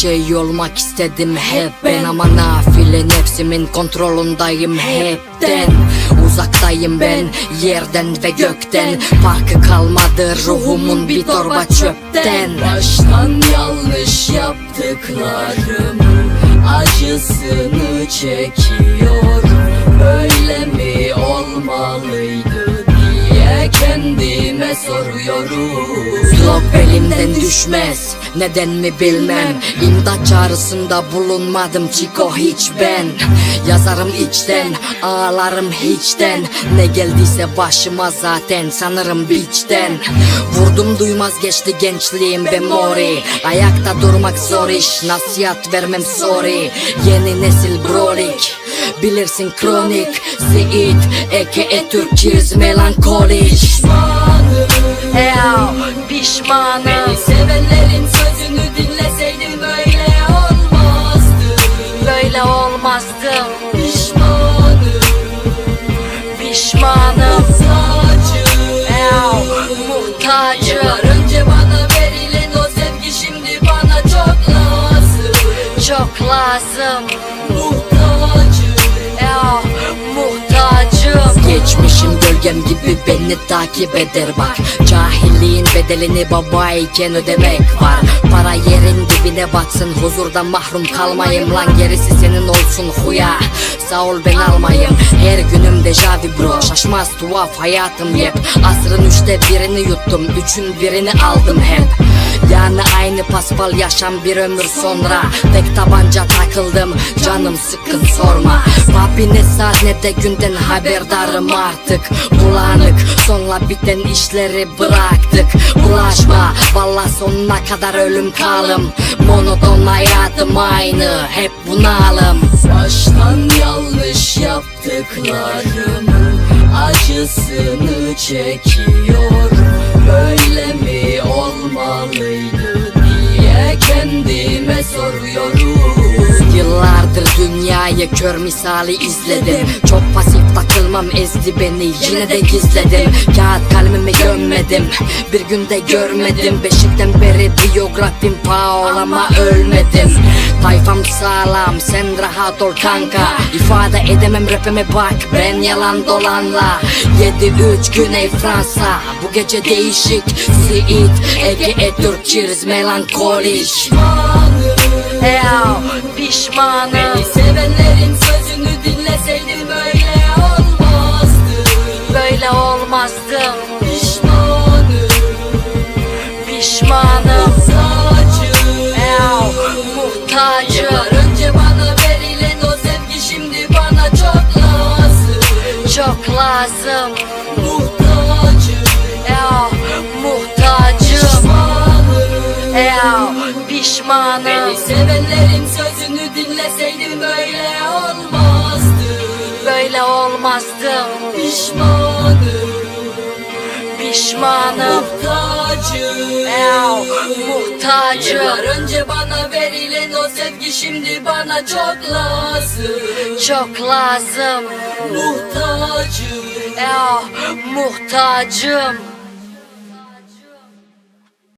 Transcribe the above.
şey olmak istedim hep. Ben Ama nafile nefsimin kontrolündeyim hepten. Uzaktayım ben yerden ve gökten. Farkı kalmadı ruhumun bir torba çöpten. Baştan yanlış yaptıklarımın acısını çekiyorum Böyle kendime soruyorum. Yok elimden düşmez. Neden mi bilmem. İmdat çağrısında bulunmadım Çiko hiç ben. Yazarım içten Ağlarım hiçten. Ne geldiyse başıma zaten Sanırım biçten. Vurdum duymaz geçti gençliğim be mori. Ayakta durmak zor iş Nasihat vermem sorry. Yeni nesil brolik Bilirsin kronik Seit Eke Türk Cheers melankolik Eyav pişmanım. Beni sevenlerin Geçmişim gölgem gibi beni takip eder bak. Cahilliğin bedelini babayken ödemek var Para yerin dibine batsın huzurdan mahrum kalmayayım Lan gerisi senin olsun huya. Sağ ol ben almayayım Her günüm dejavi bro. Şaşmaz tuhaf hayatım hep. Asrın üçte birini yuttum Üçün birini aldım hep. Yani aynı paspal yaşam bir ömür sonra. Tek tabanca takıldım canım sıkın sorma. Papi ne saat ne de günden haberdarım artık. Bulanık sonla biten işleri bıraktık. Bulaşma valla sonuna kadar ölüm kalım. Monoton hayatım aynı hep bunalım. Baştan yanlış yaptıklarımın acısını çekiyorum. Böyle mi olmalıydı diye kendime soruyorum dünyayı kör misali izledim? Çok pasif takılmam ezdi beni. Yine de gizledim. Kağıt kalemimi gömmedim. Bir günde görmedim. Beşikten beri biyografim paolama ölmedim. Tayfam sağlam sen rahat ol kanka. İfade edemem rapime bak. Ben yalan dolanla. 7-3 Güney Fransa. Bu gece değişik. Seit Ege Türk Cheers melankolik Eyav pişmanım. Beni sevenlerin sözünü dinleseydim böyle olmazdı. Böyle olmazdım. Pişmanım, Pişmanım. Saçım Eyav muhtacım. Yıllar önce bana verilen o sevgi şimdi bana çok lazım. Çok lazım pişmanım Beni sevenlerin sözünü dinleseydim böyle olmazdı. Böyle olmazdım Pişmanım, Pişmanım. Muhtacım. Eyav muhtacım. Yıllar önce bana verilen o sevgi şimdi bana çok lazım. Çok lazım. Muhtacım. Eyav muhtacım